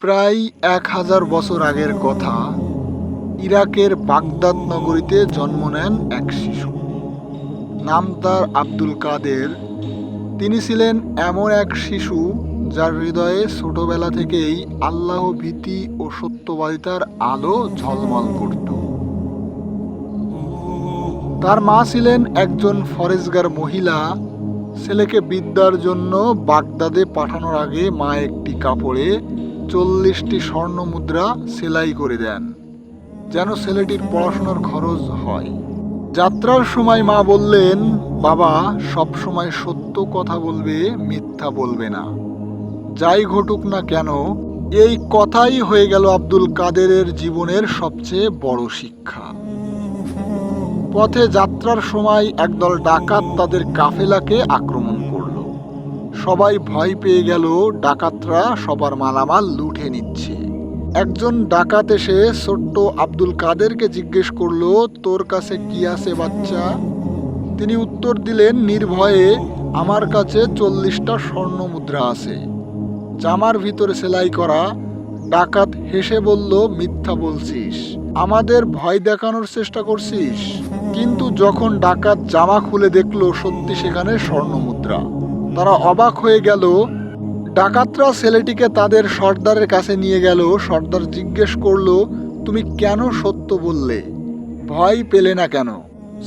প্রায় এক হাজার বছর আগের কথা, ইরাকের বাগদাদ নগরীতে জন্ম নেন এক শিশু। নাম তার আব্দুল কাদের। তিনি ছিলেন এমন এক শিশু যার হৃদয়ে ছোটবেলা থেকেই আল্লাহ ভীতি ও সত্যবাদিতার আলো ঝলমল করত। তার মা ছিলেন একজন ফরেজগার মহিলা। ছেলেকে বিদ্যার জন্য বাগদাদে পাঠানোর আগে মা একটি কাপড়ে চল্লিশটি স্বর্ণ মুদ্রা সেলাই করে দেন, যেন ছেলেটির পড়াশোনার খরচ হয়। যাত্রার সময় মা বললেন, বাবা, সব সময় সত্য কথা বলবে, মিথ্যা বলবে না। যাই ঘটুক না কেন, এই কথাই হয়ে গেল আব্দুল কাদেরের জীবনের সবচেয়ে বড় শিক্ষা। পথে যাত্রার সময় একদল ডাকাত তাদের কাফেলাকে আক্রমণ সবাই ভয় পেয়ে গেল, ডাকাতরা সবার মালামাল লুঠে নিচ্ছে। একজন ডাকাত এসে ছোট্ট আব্দুল কাদেরকে জিজ্ঞেস করল, তোর কাছে কি আছে, বাচ্চা? তিনি উত্তর দিলেন, নির্ভয়ে আমার কাছে চল্লিশটা স্বর্ণ মুদ্রা আছে। জামার ভিতরে সেলাই করা। ডাকাত হেসে বলল, মিথ্যা বলছিস। আমাদের ভয় দেখানোর চেষ্টা করছিস। কিন্তু যখন ডাকাত জামা খুলে দেখল, সত্যি সেখানে স্বর্ণ মুদ্রা তারা অবাক হয়ে গেল। ডাকাতরা ছেলেটিকে তাদের সর্দারের কাছে নিয়ে গেল। সর্দার জিজ্ঞেস করল, তুমি কেন সত্য বললে? ভয় পেলে না কেন?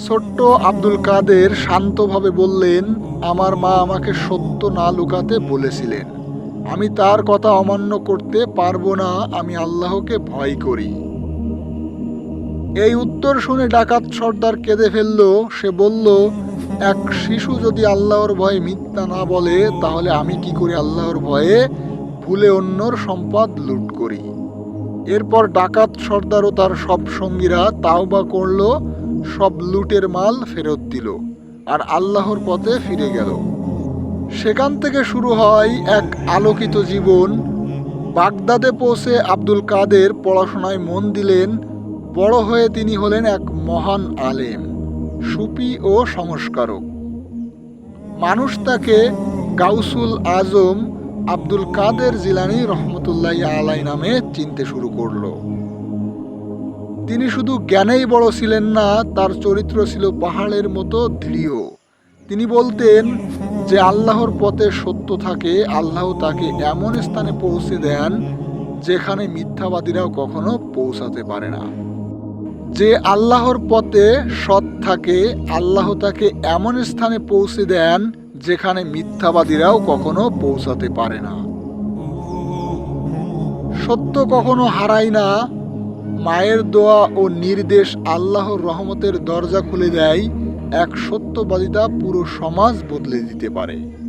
ছোট্ট আব্দুল কাদের শান্তভাবে বললেন, আমার মা আমাকে সত্য না লুকাতে বলেছিলেন। আমি তার কথা অমান্য করতে পারব না, আমি আল্লাহকে ভয় করি। এই উত্তর শুনে ডাকাত সর্দার কেঁদে ফেলল। সে বলল এক শিশু যদি আল্লাহর ভয়ে মিথ্যা না বলে, তাহলে আমি কি করি আল্লাহর ভয়ে? ভুলে অন্যর সম্পদ লুট করি। এরপর ডাকাত সর্দার ও তার সব সঙ্গীরা তাওবা করল, সব লুটের মাল ফেরত দিল, আর আল্লাহর পথে ফিরে গেল। সেখান থেকে শুরু হয় এক আলোকিত জীবন। বাগদাদে পৌঁছে আব্দুল কাদের পড়াশোনায় মন দিলেন। বড় হয়ে তিনি হলেন এক মহান আলেম। সুফি ও সংস্কারক। মানুষ তাকে গাউসুল আজম আব্দুল কাদের জিলানি রহমতুল্লাহ আলাই নামে চিনতে শুরু করল। তিনি শুধু জ্ঞানেই বড় ছিলেন না, তার চরিত্র ছিল পাহাড়ের মতো দৃঢ়। তিনি বলতেন যে আল্লাহর পথে সত্য থাকে, আল্লাহ তাকে এমন স্থানে পৌঁছে দেন যেখানে মিথ্যাবাদীরাও কখনো পৌঁছাতে পারে না। যে আল্লাহর পথে সৎ থাকে, আল্লাহ তাকে এমন স্থানে পৌঁছে দেন যেখানে মিথ্যাবাদীরাও কখনো পৌঁছাতে পারে না। সত্য কখনো হারায় না। মায়ের দোয়া ও নির্দেশ আল্লাহর রহমতের দরজা খুলে দেয়। এক সত্যবাদিতা পুরো সমাজ বদলে দিতে পারে।